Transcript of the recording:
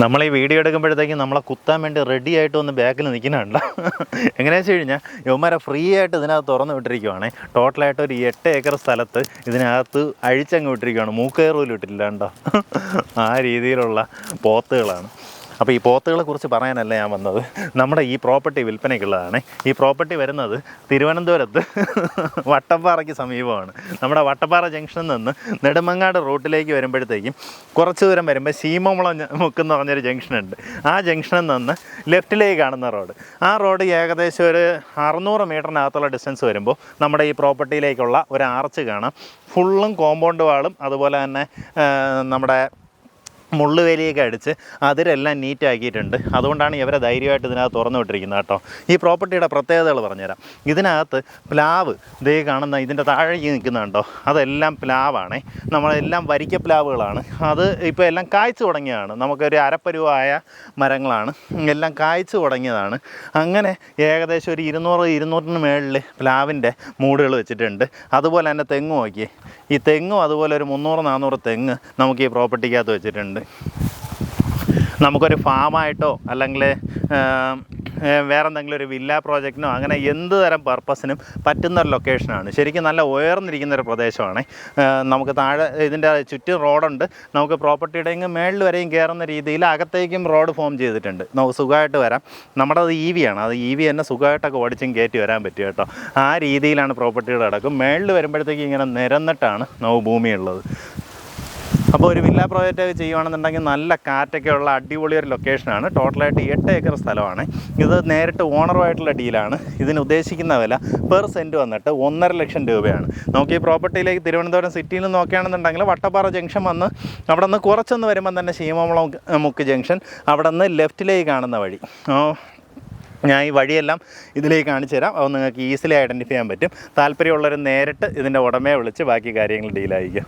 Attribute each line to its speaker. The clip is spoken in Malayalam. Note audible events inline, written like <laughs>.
Speaker 1: നമ്മൾ ഈ വീഡിയോ എടുക്കുമ്പോഴത്തേക്കും നമ്മളെ കുത്താൻ വേണ്ടി റെഡി ആയിട്ട് ഒന്ന് ബാക്കിൽ നിൽക്കുന്നുണ്ട് എങ്ങനെയാണെന്ന് വെച്ച് കഴിഞ്ഞാൽ യവന്മാരെ ഫ്രീ ആയിട്ട് ഇതിനകത്ത് തുറന്ന് വിട്ടിരിക്കുവാണ്. ടോട്ടലായിട്ട് ഒരു എട്ട് ഏക്കർ സ്ഥലത്ത് ഇതിനകത്ത് അഴിച്ചങ്ങ് വിട്ടിരിക്കുവാണ്. മൂക്കയർ പോലും ഇട്ടില്ല കേട്ടോ ആ രീതിയിലുള്ള പോത്തുകളാണ്. അപ്പോൾ ഈ പോത്തുകളെ കുറിച്ച് പറയാനല്ല ഞാൻ വന്നത്? നമ്മുടെ ഈ പ്രോപ്പർട്ടി വിൽപ്പനയ്ക്കുള്ളതാണ്. ഈ പ്രോപ്പർട്ടി വരുന്നത് തിരുവനന്തപുരത്ത് <laughs> വട്ടപ്പാറയ്ക്ക് സമീപമാണ്. നമ്മുടെ വട്ടപ്പാറ ജംഗ്ഷനിൽ നിന്ന് നെടുമങ്ങാട് റൂട്ടിലേക്ക് വരുമ്പോഴത്തേക്കും കുറച്ച് ദൂരം വരുമ്പോൾ ശീമമുളം മുക്കെന്ന് പറഞ്ഞൊരു ജംഗ്ഷനുണ്ട്. ആ ജംഗ്ഷനിൽ നിന്ന് ലെഫ്റ്റിലേക്ക് കാണുന്ന റോഡ്. ആ റോഡ് ഏകദേശം ഒരു അറുന്നൂറ് മീറ്ററിനകത്തുള്ള ഡിസ്റ്റൻസ് വരുമ്പോൾ നമ്മുടെ ഈ പ്രോപ്പർട്ടിയിലേക്കുള്ള ഒരു ആർച്ച് കാണാം. ഫുള്ളും കോമ്പൗണ്ട് വാളും അതുപോലെ തന്നെ നമ്മുടെ മുള്ളുവേലിയൊക്കെ അടിച്ച് അതിരെല്ലാം നീറ്റ് ആക്കിയിട്ടുണ്ട് അതുകൊണ്ടാണ് ഇവരെ ധൈര്യമായിട്ട് ഇതിനകത്ത് തുറന്നു വിട്ടിരിക്കുന്നത് കേട്ടോ. ഈ പ്രോപ്പർട്ടിയുടെ പ്രത്യേകതകൾ പറഞ്ഞുതരാം. ഇതിനകത്ത് പ്ലാവ് ദേ കാണുന്ന ഇതിന്റെ താഴേക്ക് നിൽക്കുന്നുണ്ടോ അതെല്ലാം പ്ലാവാണേ. നമ്മളെല്ലാം വരിക്ക പ്ലാവുകളാണ്. അത് ഇപ്പോൾ എല്ലാം കായ്ച്ചു തുടങ്ങിയതാണ്. നമുക്കൊരു അരപ്പരുവായ മരങ്ങളാണ്. എല്ലാം കായ്ച്ചു തുടങ്ങിയതാണ്. അങ്ങനെ ഏകദേശം ഒരു ഇരുന്നൂറ് ഇരുന്നൂറിന് മേളിൽ പ്ലാവിന്റെ മൂടുകൾ വെച്ചിട്ടുണ്ട്. അതുപോലെ തന്നെ തെങ്ങ് നോക്കി ഈ തെങ്ങും അതുപോലെ ഒരു മുന്നൂറ് നാനൂറ് തെങ്ങ് നമുക്ക് ഈ പ്രോപ്പർട്ടിക്കകത്ത് വെച്ചിട്ടുണ്ട്. നമുക്കൊരു ഫാമായിട്ടോ അല്ലെങ്കിൽ വേറെ എന്തെങ്കിലും ഒരു വില്ല പ്രോജക്റ്റിനോ അങ്ങനെ എന്ത് തരം പർപ്പസിനും പറ്റുന്ന ഒരു ലൊക്കേഷനാണ്. ശരിക്കും നല്ല ഉയർന്നിരിക്കുന്ന ഒരു പ്രദേശമാണ്. നമുക്ക് താഴെ ഇതിന്റെ ചുറ്റും റോഡുണ്ട്. നമുക്ക് പ്രോപ്പർട്ടിയുടെ ഇങ്ങ് മേളിൽ വരെയും കയറുന്ന രീതിയിൽ അകത്തേക്കും റോഡ് ഫോം ചെയ്തിട്ടുണ്ട്. നമുക്ക് സുഖമായിട്ട് വരാം. നമ്മുടെ അത് ഇ വി ആണ്. അത് ഇ വി തന്നെ സുഖമായിട്ടൊക്കെ ഓടിച്ചും കയറ്റി വരാൻ പറ്റും കേട്ടോ. ആ രീതിയിലാണ് പ്രോപ്പർട്ടിയുടെ കിടക്കും മേളിൽ വരുമ്പോഴത്തേക്ക് ഇങ്ങനെ നിരന്നിട്ടാണ് നമുക്ക് ഭൂമിയുള്ളത്. അപ്പോൾ ഒരു വില്ല പ്രോജക്റ്റ് ഒക്കെ ചെയ്യുവാണെന്നുണ്ടെങ്കിൽ നല്ല കാറ്റൊക്കെ ഉള്ള അടിപൊളി ഒരു ലൊക്കേഷനാണ് ടോട്ടലായിട്ട് എട്ട് ഏക്കർ സ്ഥലമാണ്. ഇത് നേരിട്ട് ഓണറുമായിട്ടുള്ള ഡീലാണ് ഇതിന് ഉദ്ദേശിക്കുന്ന വില പെർ സെന്റ് വന്നിട്ട് ഒന്നര ലക്ഷം രൂപയാണ്. നമുക്ക് ഈ പ്രോപ്പർട്ടിയിലേക്ക് തിരുവനന്തപുരം സിറ്റിയിൽ നിന്ന് നോക്കുകയാണെന്നുണ്ടെങ്കിൽ വട്ടപ്പാറ ജംഗ്ഷൻ വന്ന് അവിടെ നിന്ന് കുറച്ചൊന്ന് വരുമ്പം തന്നെ ശീമമുളം മുക്ക് ജംഗ്ഷൻ അവിടെ നിന്ന് ലെഫ്റ്റിലേക്ക് കാണുന്ന വഴി. ഞാൻ ഈ വഴിയെല്ലാം ഇതിലേക്ക് കാണിച്ചു തരാം. അത് നിങ്ങൾക്ക് ഈസിലി ഐഡന്റിഫൈ ചെയ്യാൻ പറ്റും. താല്പര്യമുള്ളവർ നേരിട്ട് ഇതിന്റെ ഉടമയെ വിളിച്ച് ബാക്കി കാര്യങ്ങൾ ഡീലായിരിക്കും